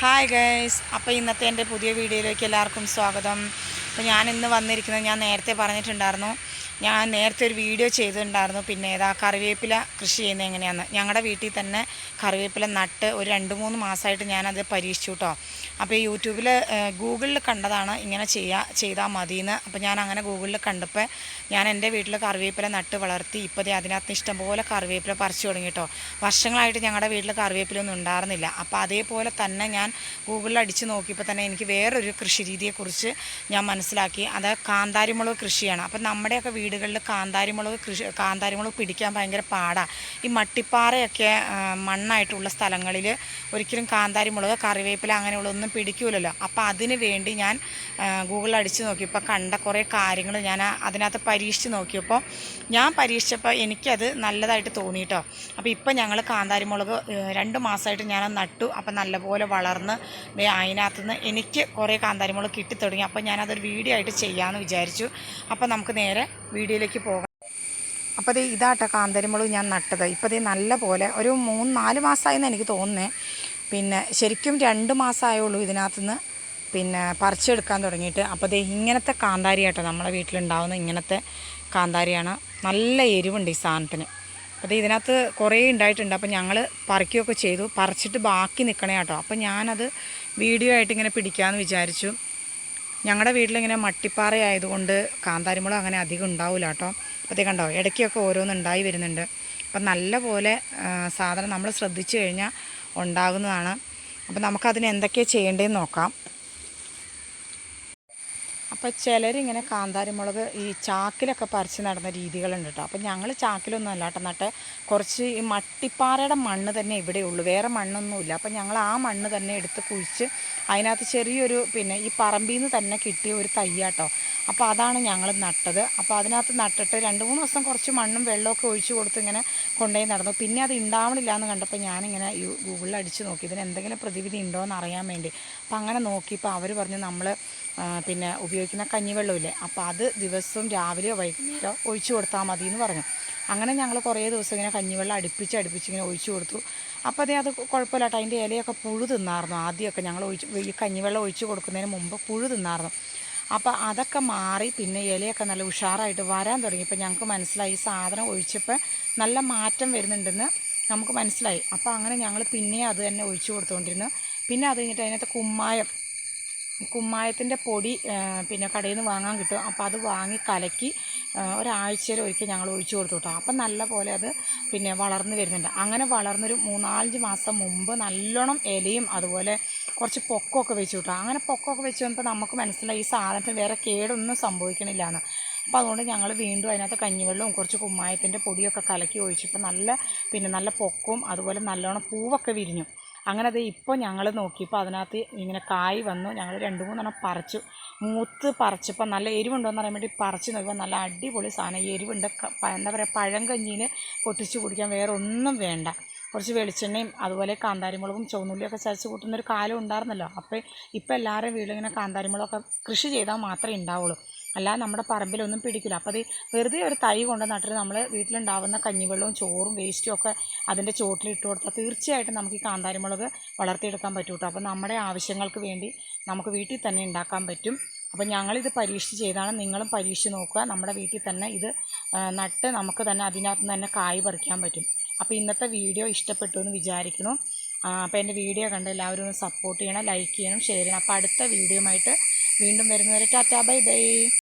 Hi guys അപ്പോൾ ഇന്നത്തെ എന്റെ പുതിയ വീഡിയോയിലേക്ക് എല്ലാവർക്കും സ്വാഗതം. അപ്പോൾ ഞാൻ ഇന്ന് വന്നിരിക്കുന്നത് ഞാൻ നേരത്തെ പറഞ്ഞിട്ടുണ്ടായിരുന്നു. ഞാൻ നേരത്തെ ഒരു വീഡിയോ ചെയ്തിട്ടുണ്ടായിരുന്നു. പിന്നെ ഏതാ കറിവേപ്പില കൃഷി ചെയ്യുന്നത് എങ്ങനെയാണ് ഞങ്ങളുടെ വീട്ടിൽ തന്നെ കറിവേപ്പില നട്ട് ഒരു രണ്ട് മൂന്ന് മാസമായിട്ട് ഞാനത് പരീക്ഷിച്ചു കേട്ടോ അപ്പോൾ യൂട്യൂബിൽ ഗൂഗിളിൽ കണ്ടതാണ് ഇങ്ങനെ ചെയ്യുക ചെയ്താൽ മതിയെന്ന് അപ്പോൾ ഞാൻ അങ്ങനെ ഗൂഗിളിൽ കണ്ടപ്പോൾ ഞാൻ എന്റെ വീട്ടിൽ കറിവേപ്പില നട്ട് വളർത്തി ഇപ്പോഴേ അതിനകത്ത് ഇഷ്ടംപോലെ കറിവേപ്പില പറിച്ചു തുടങ്ങി കേട്ടോ വർഷങ്ങളായിട്ട് ഞങ്ങളുടെ വീട്ടിൽ കറിവേപ്പിലൊന്നും ഉണ്ടായിരുന്നില്ല. അപ്പോൾ അതേപോലെ തന്നെ ഞാൻ ഗൂഗിളിൽ അടിച്ച് നോക്കിയപ്പോൾ തന്നെ എനിക്ക് വേറൊരു കൃഷി രീതിയെക്കുറിച്ച് ഞാൻ മനസ്സിലാക്കി. അത് കാന്താരിമുളക് കൃഷിയാണ്. അപ്പോൾ നമ്മുടെയൊക്കെ വീടുകളിൽ കാന്താരിമുളക് കൃഷി കാന്താരിമുളക് പിടിക്കാൻ ഭയങ്കര പാടാണ് ഈ മട്ടിപ്പാറയൊക്കെ മണ്ണായിട്ടുള്ള സ്ഥലങ്ങളിൽ ഒരിക്കലും കാന്താരിമുളക് കറിവേപ്പില അങ്ങനെയുള്ളതൊന്നും പിടിക്കൂലല്ലോ. അപ്പോൾ അതിന് വേണ്ടി ഞാൻ ഗൂഗിളിൽ അടിച്ച് നോക്കിയപ്പോൾ കണ്ട കുറേ കാര്യങ്ങൾ ഞാൻ അതിനകത്ത് പരീക്ഷിച്ച് നോക്കിയപ്പോൾ ഞാൻ പരീക്ഷിച്ചപ്പോൾ എനിക്കത് നല്ലതായിട്ട് തോന്നിയിട്ടോ അപ്പോൾ ഇപ്പം ഞങ്ങൾ കാന്താരിമുളക് രണ്ട് മാസമായിട്ട് ഞാൻ നട്ടു. അപ്പം നല്ലപോലെ വളർന്ന് അതിനകത്തുനിന്ന് അതിനകത്ത് നിന്ന് എനിക്ക് കുറേ കാന്താരിമുളക് കിട്ടിത്തുടങ്ങി. അപ്പോൾ ഞാനതൊരു വീഡിയോ ആയിട്ട് ചെയ്യാമെന്ന് വിചാരിച്ചു. അപ്പോൾ നമുക്ക് നേരെ വീഡിയോയിലേക്ക് പോകാം. അപ്പോൾ ദേ ഇതാട്ടോ കാന്തരിമുളക് ഞാൻ നട്ടത്. ഇപ്പോൾ ദേ നല്ല പോലെ ഒരു മൂന്ന് നാല് മാസമായെന്ന് എനിക്ക് തോന്നുന്നേ. പിന്നെ ശരിക്കും രണ്ട് മാസമായുള്ളൂ ഇതിനകത്തുനിന്ന് പിന്നെ പറിച്ചെടുക്കാൻ തുടങ്ങിയിട്ട്. അപ്പോൾ ദേ ഇങ്ങനത്തെ കാന്താരി ആട്ടോ നമ്മളെ വീട്ടിലുണ്ടാവുന്ന ഇങ്ങനത്തെ കാന്താരിയാണ്. നല്ല എരിവുണ്ട് ഈ സാധനത്തിന്. അപ്പോൾ ഇതിനകത്ത് കുറേ ഉണ്ടായിട്ടുണ്ട്. അപ്പോൾ ഞങ്ങൾ പറിക്കുകയൊക്കെ ചെയ്തു. പറിച്ചിട്ട് ബാക്കി നിൽക്കണേ കേട്ടോ അപ്പോൾ ഞാനത് വീഡിയോ ആയിട്ട് ഇങ്ങനെ പിടിക്കാമെന്ന് വിചാരിച്ചു. ഞങ്ങളുടെ വീട്ടിലിങ്ങനെ മട്ടിപ്പാറ ആയതുകൊണ്ട് കാന്താരിമുളക് അങ്ങനെ അധികം ഉണ്ടാവില്ല കേട്ടോ. അപ്പോൾ കണ്ടോ ഇടയ്ക്കൊക്കെ ഓരോന്ന് ഉണ്ടായി വരുന്നുണ്ട്. അപ്പം നല്ല പോലെ സാധനം നമ്മൾ ശ്രദ്ധിച്ചു കഴിഞ്ഞാൽ ഉണ്ടാകുന്നതാണ്. അപ്പം നമുക്കതിന് എന്തൊക്കെയാണ് ചെയ്യേണ്ടതെന്ന് നോക്കാം. അപ്പോൾ ചിലരിങ്ങനെ കാന്താരിമുളക് ഈ ചാക്കിലൊക്കെ പറിച്ച് നടന്ന രീതികളുണ്ട് കേട്ടോ അപ്പോൾ ഞങ്ങൾ ചാക്കിലൊന്നും അല്ല കേട്ടോ നട്ടെ കുറച്ച് ഈ മട്ടിപ്പാറയുടെ മണ്ണ് തന്നെ ഇവിടെ ഉള്ളൂ. വേറെ മണ്ണൊന്നുമില്ല അപ്പം ഞങ്ങൾ ആ മണ്ണ് തന്നെ എടുത്ത് കുഴിച്ച് അതിനകത്ത് ചെറിയൊരു പിന്നെ ഈ പറമ്പിൽ നിന്ന് തന്നെ കിട്ടിയ ഒരു തയ്യാട്ടോ അപ്പോൾ അതാണ് ഞങ്ങൾ നട്ടത്. അപ്പോൾ അതിനകത്ത് നട്ടിട്ട് രണ്ട് മൂന്ന് ദിവസം കുറച്ച് മണ്ണും വെള്ളമൊക്കെ ഒഴിച്ച് കൊടുത്ത് ഇങ്ങനെ കൊണ്ടുപോയി നടന്നു. പിന്നെ അത് ഉണ്ടാവണില്ല എന്ന് കണ്ടപ്പോൾ ഞാനിങ്ങനെ ഗൂഗിളിൽ അടിച്ച് നോക്കി. ഇതിന് എന്തെങ്കിലും പ്രതിവിധി ഉണ്ടോ എന്ന് അറിയാൻ വേണ്ടി. അപ്പം അങ്ങനെ നോക്കിയപ്പോൾ അവർ പറഞ്ഞു നമ്മൾ പിന്നെ ഉപയോഗിക്കുന്ന കഞ്ഞിവെള്ളമില്ലേ? അപ്പോൾ അത് ദിവസവും രാവിലെയോ വൈകുന്നേരമോ ഒഴിച്ചു കൊടുത്താൽ മതി എന്ന് പറഞ്ഞു. അങ്ങനെ ഞങ്ങൾ കുറേ ദിവസം ഇങ്ങനെ കഞ്ഞിവെള്ളം അടുപ്പിച്ച് അടുപ്പിച്ച് ഇങ്ങനെ ഒഴിച്ചു കൊടുത്തു. അപ്പോൾ അതേ അത് കുഴപ്പമില്ല കേട്ടോ. അതിന്റെ ഇലയൊക്കെ പുഴു തിന്നായിരുന്നു ആദ്യമൊക്കെ. ഞങ്ങൾ ഒഴിച്ച് ഈ കഞ്ഞിവെള്ളം ഒഴിച്ചു കൊടുക്കുന്നതിന് മുമ്പ് പുഴു തിന്നായിരുന്നു അപ്പോൾ അതൊക്കെ മാറി പിന്നെ ഇലയൊക്കെ നല്ല ഉഷാറായിട്ട് വരാൻ തുടങ്ങി. ഇപ്പോൾ ഞങ്ങൾക്ക് മനസ്സിലായി ഈ സാധനം ഒഴിച്ചപ്പോൾ നല്ല മാറ്റം വരുന്നുണ്ടെന്ന് നമുക്ക് മനസ്സിലായി. അപ്പോൾ അങ്ങനെ ഞങ്ങൾ പിന്നെ അത് തന്നെ ഒഴിച്ചു കൊടുത്തുകൊണ്ടിരുന്നു പിന്നെ അത് കഴിഞ്ഞിട്ട് അതിനകത്ത് കുമ്മായം കുമ്മായത്തിന്റെ പൊടി പിന്നെ കടയിൽ നിന്ന് വാങ്ങാൻ കിട്ടും. അപ്പോൾ അത് വാങ്ങി കലക്കി ഒരാഴ്ചയിൽ ഒരിക്കൽ ഞങ്ങൾ ഒഴിച്ചു കൊടുത്തു കേട്ടോ. അപ്പം നല്ല പോലെ അത് പിന്നെ വളർന്നു വരുന്നുണ്ട്. അങ്ങനെ വളർന്നൊരു മൂന്നാലഞ്ച് മാസം മുമ്പ് നല്ലോണം ഇലയും അതുപോലെ കുറച്ച് പൊക്കമൊക്കെ വെച്ചു കേട്ടോ. അങ്ങനെ പൊക്കമൊക്കെ വെച്ച് വന്നപ്പോൾ നമുക്ക് മനസ്സിലായി ഈ സാധനത്തിന് വേറെ കേടൊന്നും സംഭവിക്കണില്ല എന്ന് അപ്പോൾ അതുകൊണ്ട് ഞങ്ങൾ വീണ്ടും അതിനകത്ത് കഞ്ഞിവെള്ളവും കുറച്ച് കുമ്മായത്തിന്റെ പൊടിയൊക്കെ കലക്കി ഒഴിച്ചപ്പോൾ നല്ല പിന്നെ നല്ല പൊക്കവും അതുപോലെ നല്ലോണം പൂവൊക്കെ വിരിഞ്ഞു. അങ്ങനെ അത് ഇപ്പോൾ ഞങ്ങൾ നോക്കിയപ്പോൾ അതിനകത്ത് ഇങ്ങനെ കായ് വന്നു. ഞങ്ങൾ രണ്ട് മൂന്നെണ്ണം പറിച്ചു. മൂത്ത് പറിച്ചപ്പോൾ നല്ല എരിവുണ്ടോയെന്ന് അറിയാൻ വേണ്ടി പറിച്ച് നോക്കുമ്പോൾ നല്ല അടിപൊളി സാധനം. എരിവുണ്ട്. എന്താ പറയുക പഴം കഞ്ഞിയിൽ പൊട്ടിച്ച് കുടിക്കാൻ വേറെ ഒന്നും വേണ്ട. കുറച്ച് വെളിച്ചെണ്ണയും അതുപോലെ കാന്താരിമുളകും ചുവന്നുള്ളിയൊക്കെ ചതച്ച് കൂട്ടുന്ന ഒരു കാലം ഉണ്ടായിരുന്നല്ലോ. അപ്പോൾ ഇപ്പോൾ എല്ലാവരും വീട്ടിലിങ്ങനെ കാന്താരിമുളകൊക്കെ കൃഷി ചെയ്താൽ മാത്രമേ ഉണ്ടാവുള്ളൂ. അല്ലാതെ നമ്മുടെ പറമ്പിലൊന്നും പിടിക്കില്ല. അപ്പോൾ അത് വെറുതെ ഒരു തൈ കൊണ്ട് നട്ടിട്ട് നമ്മൾ വീട്ടിലുണ്ടാവുന്ന കഞ്ഞിവെള്ളവും ചോറും വേസ്റ്റും ഒക്കെ അതിന്റെ ചോട്ടിൽ ഇട്ട് കൊടുത്താൽ തീർച്ചയായിട്ടും നമുക്ക് ഈ കാന്താരിമുളക് വളർത്തിയെടുക്കാൻ പറ്റും കേട്ടോ അപ്പോൾ നമ്മുടെ ആവശ്യങ്ങൾക്ക് വേണ്ടി നമുക്ക് വീട്ടിൽ തന്നെ ഉണ്ടാക്കാൻ പറ്റും. അപ്പോൾ ഞങ്ങളിത് പരീക്ഷിച്ച് ചെയ്താണ്. നിങ്ങളും പരീക്ഷിച്ച് നോക്കുക. നമ്മുടെ വീട്ടിൽ തന്നെ ഇത് നട്ട് നമുക്ക് തന്നെ അതിനകത്ത് നിന്ന് തന്നെ കായ് പറിക്കാൻ പറ്റും. അപ്പോൾ ഇന്നത്തെ വീഡിയോ ഇഷ്ടപ്പെട്ടു എന്ന് വിചാരിക്കുന്നു. അപ്പോൾ എന്റെ വീഡിയോ കണ്ട് എല്ലാവരും ഒന്ന് സപ്പോർട്ട് ചെയ്യണം ലൈക്ക് ചെയ്യണം ഷെയർ ചെയ്യണം. അപ്പോൾ അടുത്ത വീഡിയോയുമായിട്ട് വീണ്ടും വരുന്നവരെ ടാറ്റാ ബൈ ബൈ.